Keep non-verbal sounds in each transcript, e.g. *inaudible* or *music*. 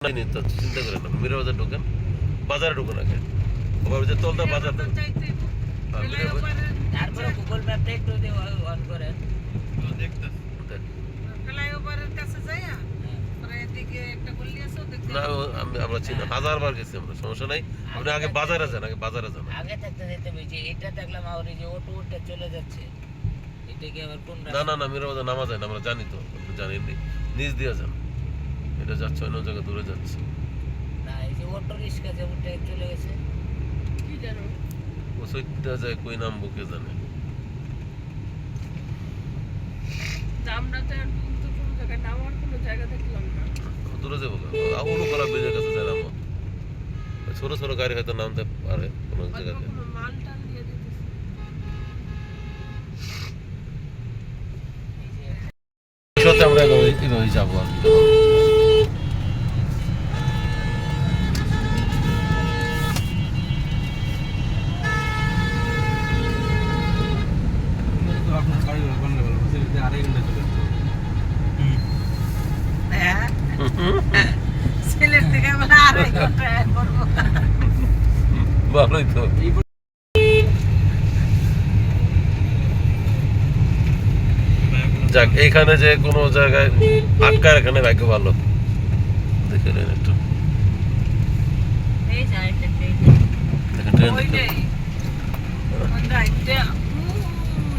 নিতে চিন্তা করেন না মিরা বাজার ঢোকেন বাজারে ঢুকুন আগে। ওভাবে যে তলদা বাজার ঢুকুন। মিরা বাজার- তারপরে গুগল ম্যাপটা একটু অন করেন দেখ। ফ্লাইওভারের কাছে যাইয়া পরে এদিকে একটা গলি আছে ওদিকে না আমি- আমরা চিনি হাজার বার গেছি আমরা সমস্যা নাই। আপনি আগে বাজারে যান আগে বাজারে যান। আগে থাকতে যেতে বলছি এটা দেখলাম আর এই যে অটো উঠে চলে যাচ্ছে। এটা কি আবার কোন না না না মিরা বাজার নামা যায় না আমরা জানি তো আপনি জানেন নি। নিচ দিয়ে যান। এটা যাচ্ছে অন্য জায়গায় দূরে যাচ্ছে। না এই যে অটো রিক্সা যে উঠে চলে গেছে। কি জানো? ও সৈত্যা যায় কই নাম বুকে জানে। আমরা তো এখন পর্যন্ত কোনো জায়গায় নামার কোনো জায়গা দেখলাম না। দূরে যাব অনুকলা ব্রিজের কাছে যায় নামো ছোট ছোট গাড়ি হয়তো নামতে পারে কোনো জায়গাতে। আমরা যাব আর কি সিলেট থেকে আমরা আড়াই ঘন্টায় পড়ব ভালোই তো যাক এইখানে যে কোনো জায়গায় আটকার এখানে ভাগ্য ভালো। দেখে নেন একটু। দেখেন ট্রেন দেখেন ওইটাই আমরা এটা ওই সামনে হ্যাঁ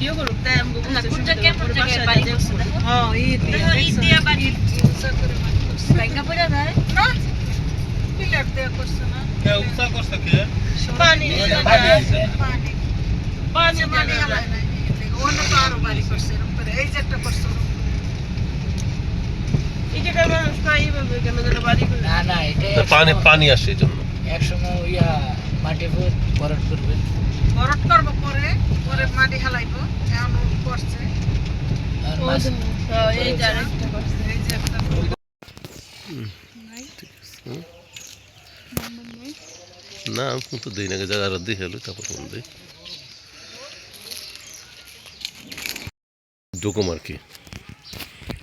ভিডিও করুক তাই আমি না, কোন জায়গায় কোন জায়গায় বাড়ি করছে। হ্যাঁ ঈদ ঈদ দিয়া বাড়ি। ভাঙ্গা পড়া যায়? না পিলার দেয়া করছে না পানি পানি আছে। পানি পানি পানি হালায় নাই অন্য তো বাড়ি করছে এরকম করে এই যে একটা করছে করে। করে। পানি পানি আসে এই জন্য একসময় ইয়া মাটি ভরট করবে বরট করব পরে পরে মাটি হালাইবো এখন করছে আর মাছ এই যে আরেকটা করছে। এই যে একটা না আমি তো দিই না জায়গা দিয়ে হেলো তারপর ফোন দিই। ঢুকুম আর কি।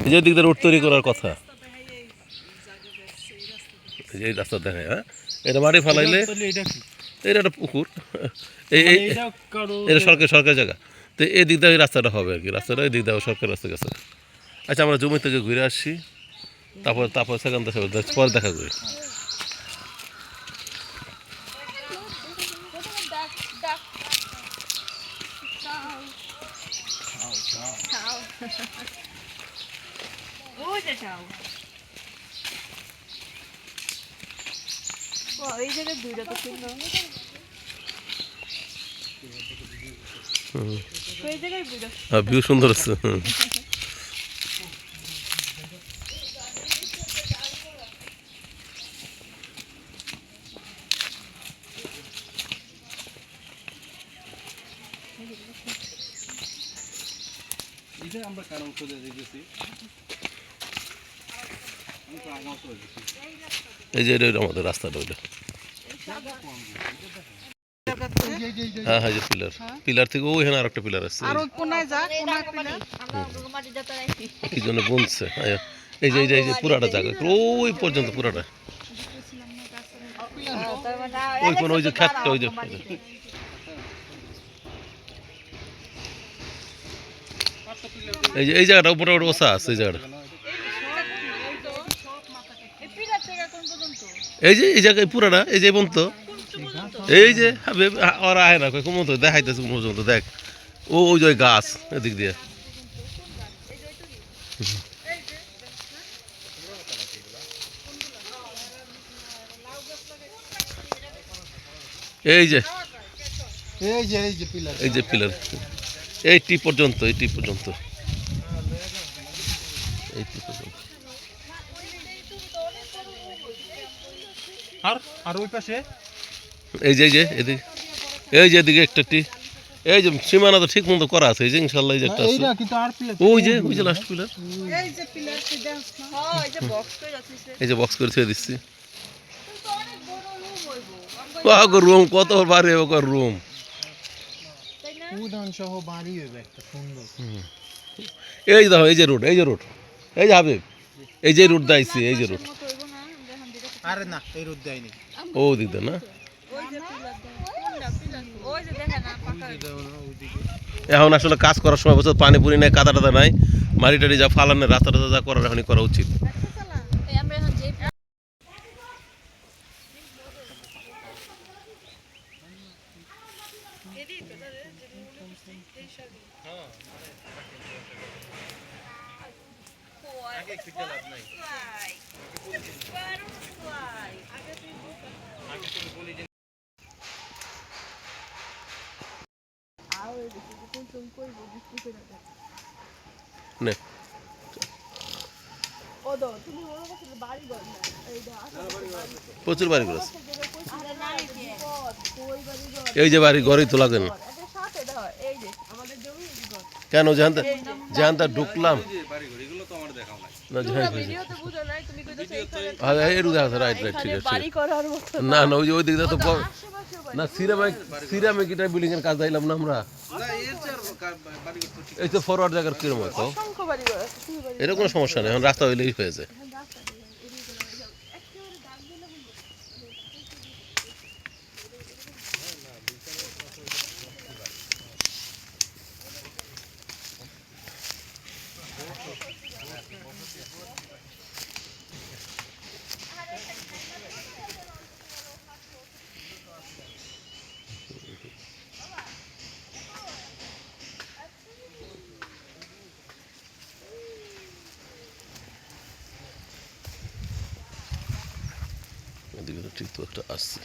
এই যে দিক দিয়ে রোড তৈরি করার কথা। এই রাস্তা দেখায় হ্যাঁ। এটা মাটি ফালাইলে এটা একটা পুকুর। *laughs* এটা সরকারি সরকারি জায়গা। তো এই দিক দিয়ে রাস্তাটা হবে আর কি। রাস্তাটা এই দিক দিয়ে সরকারি রাস্তা গেছে। আচ্ছা আমরা জমি থেকে ঘুরে আসছি তারপর তারপর সেখান থেকে পরে দেখা করি। এই জায়গায় দুইটা তো। হুম। ওই জায়গায় দুইটা। ভিউ সুন্দর আছে। এই যে আমাদের রাস্তাটা ওইটা হ্যাঁ হ্যাঁ যে পিলার পিলার থেকে ওই আর একটা পিলার আছে আর ওই কোনায় যা। কোনায় পিলার কি জন্য বুনছে? এই যে এই যে এই যে পুরাটা জায়গা ওই পর্যন্ত পুরাটা। ওই কোন ওই যে খ্যাতটা ওই যে এই যে এই জায়গাটা উপরে উপরে ওসা আছে এই জায়গাটা এই পিলার থেকে কোন পর্যন্ত এই যে এই জায়গায় পুরাটা এই যে পর্যন্ত এই যে ওরা আয় না কোন মতো দেখাইতেছে কোন দেখ। ও ওই যে ওই গাছ এদিক দিয়ে। এই যে এই যে এই যে পিলার এই যে পিলার এই টি পর্যন্ত এই টি পর্যন্ত। এই টি পর্যন্ত। আর আর ওই পাশে এই যে এই যে এদিকে এই যে এদিকে একটা টি এই যে সীমানা তো ঠিক মতো করা আছে এই যে ইনশাল্লাহ এই যে একটা আছে ওই যে ওই যে লাস্ট পিলার এই যে পিলারটি দেখ না হ্যাঁ এই যে বক্স করে রাখিছে এই যে বক্স করে ছেড়ে দিচ্ছি তো অনেক রুম হইবো রুম কত বাড়ি ওকর রুম তাই না উদান সহ বাড়ি হইবে একটা সুন্দর এই যে দেখো এই যে রোড এই যে রোড এই যে হাবিব এই যে রুট দাইছি এই যে রুট মতো হইবো না আমরা এখন যেটা আরে না, এই রোদ দেয়নি। ও দিক দে না। এখন আসলে কাজ করার সময় বছর পানি পুরি নাই, কাদা টাদা নাই। মাটি টাড়ি যা ফালানো রাস্তা টাস্তা যা করার এখনই করা উচিত। নে। প্রচুর বাড়ি করেছে এই যে বাড়ি ঘরেই তো লাগে না। কেন যেহান্তা যেহান্তা ঢুকলাম। না এর উদাহরণ রাইট রাইট ঠিক আছে না। না ওই যে ওই দিকটা তো না সিরামিক সিরামিক এটা বিল্ডিং এর কাজ দিলাম না আমরা। এই তো ফরওয়ার্ড জায়গার কিরম হয় তো? এর সমস্যা নেই এখন রাস্তা হইলেই হয়েছে এদিকে তো ঠিক তো একটা আসছে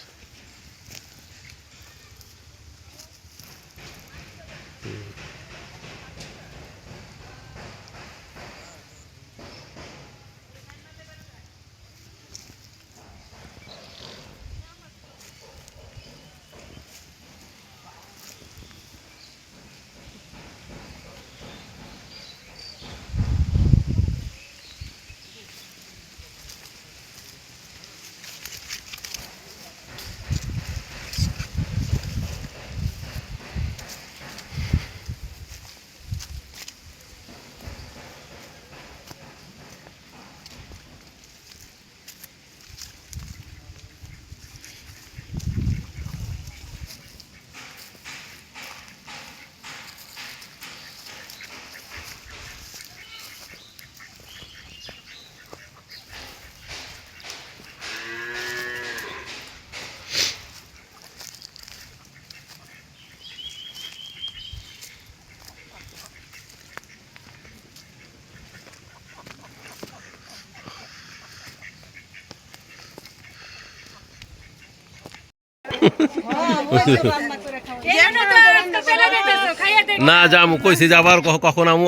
না যামু কইছি যাবার ক- কখন আমু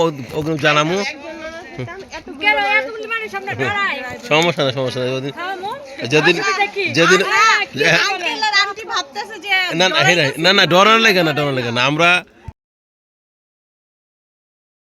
জানামু। সমস্যা না সমস্যা নেই ওদিন যেদিন যেদিন না না না না ডরার লাগে না ডরার লাগে না। আমরা